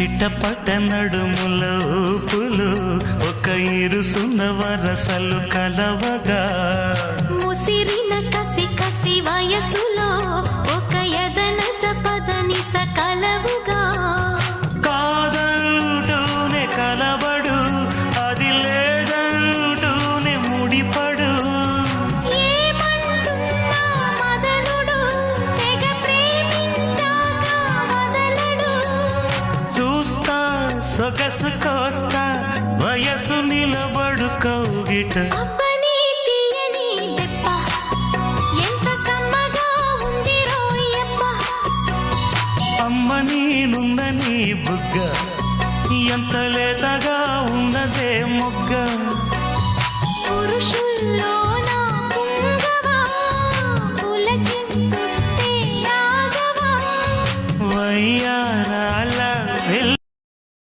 చిట్టపట్ట నడుముల ఊపులు ఒక ఇరుసున్న వరసలు కలవగా. ముసిరిన కసి కసి వయసులో ఒక యదన సపదని సకలవ సొగసు కోస్త వయసు నిలబడు కౌగిట. అమ్మ నేనుందని బుగ్గ ఎంత లేతగా ఉన్నదే మొగ్గ.